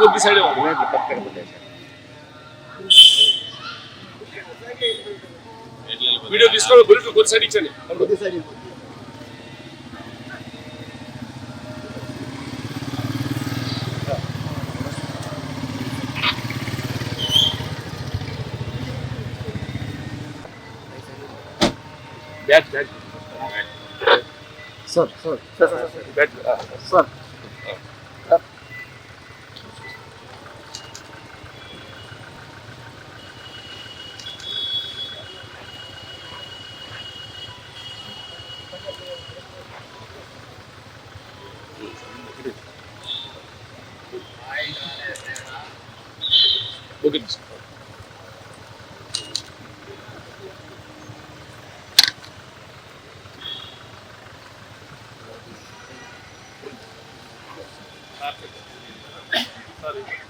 కొద్ది side video తీసుకోవాలి గురికి కొద్ది side ఇచ్చండి bat bat sir Look at this. Perfect. Sorry.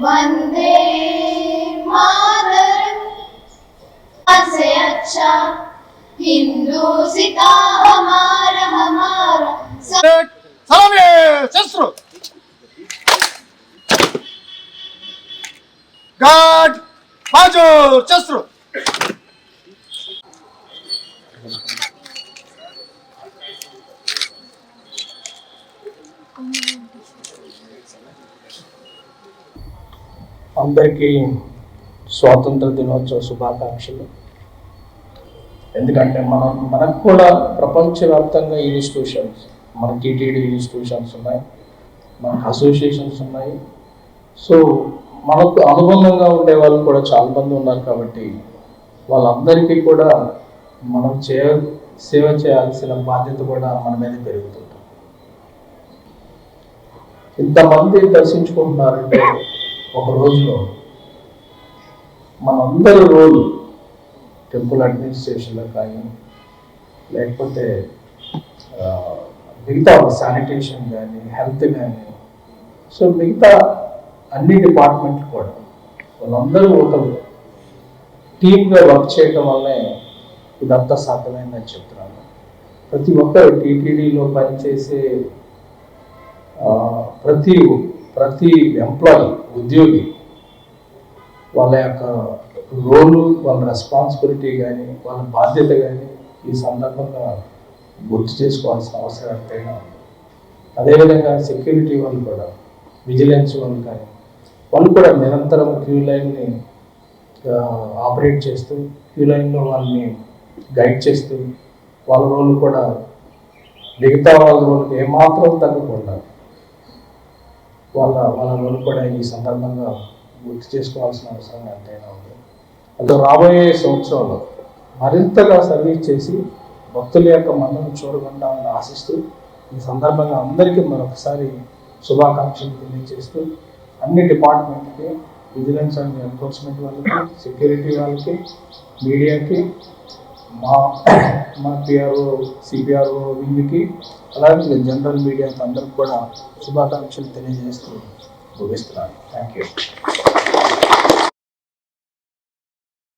Vande Mataram से अच्छा हिंदू सीता हमारा हमारा। सलाम शस्त्र। गार्ड बाजू शस्त्र। అందరికీ స్వాతంత్ర దినోత్సవ శుభాకాంక్షలు. ఎందుకంటే మనం మనకు కూడా ప్రపంచవ్యాప్తంగా ఇన్స్టిట్యూషన్స్ మన టీటీడీ ఇన్స్టిట్యూషన్స్ ఉన్నాయి మనకు అసోసియేషన్స్ ఉన్నాయి. సో మనకు అనుబంధంగా ఉండే వాళ్ళు కూడా చాలా మంది ఉన్నారు కాబట్టి వాళ్ళందరికీ కూడా మనం చేయ సేవ చేయాల్సిన బాధ్యత కూడా మన మీద పెరుగుతుంది. ఇంతమంది దర్శించుకుంటున్నారంటే ఒక రోజులో మనందరి రోజు టెంపుల్ అడ్మినిస్ట్రేషన్లో కానీ లేకపోతే మిగతా శానిటేషన్ కానీ హెల్త్ కానీ సో మిగతా అన్ని డిపార్ట్మెంట్లు కూడా వాళ్ళందరూ ఒక టీమ్గా వర్క్ చేయడం వల్లే ఇదంతా సాధ్యమైందని చెప్తున్నాను ప్రతి ఒక్కరు టీటీడీలో పనిచేసే ప్రతి ప్రతి ఎంప్లాయీ ఉద్యోగి వాళ్ళ యొక్క రోలు వాళ్ళ రెస్పాన్సిబిలిటీ కానీ వాళ్ళ బాధ్యత కానీ ఈ సందర్భంగా గుర్తు చేసుకోవాల్సిన అవసరం ఎంతైనా ఉంది? అదేవిధంగా సెక్యూరిటీ వాళ్ళు కూడా విజిలెన్స్ వాళ్ళు కానీ వాళ్ళు కూడా నిరంతరం క్యూ లైన్ని ఆపరేట్ చేస్తూ క్యూ లైన్లో వాళ్ళని గైడ్ చేస్తూ వాళ్ళ రోల్ కూడా మిగతా వాళ్ళ రోల్కి ఏమాత్రం తగ్గకుండా వాళ్ళ వాళ్ళ రోల్ కూడా ఈ సందర్భంగా గుర్తు చేసుకోవాల్సిన అవసరం ఎంతైనా ఉంది. అది రాబోయే సంవత్సరంలో మరింతగా సర్వీస్ చేసి భక్తుల యొక్క మన్నను చూడకుండా ఆశిస్తూ ఈ సందర్భంగా అందరికీ మరొకసారి శుభాకాంక్షలు తెలియజేస్తూ అన్ని డిపార్ట్మెంట్కి విజిలెన్స్ అండ్ ఎన్ఫోర్స్మెంట్ వాళ్ళకి సెక్యూరిటీ వాళ్ళకి మీడియాకి మా పిఆర్ఓ సిపిఆర్ఓ వీళ్ళకి అలాగే జనరల్ మీడియాకి అందరికి కూడా శుభాకాంక్షలు తెలియజేస్తూ ముగిస్తున్నాను. Thank you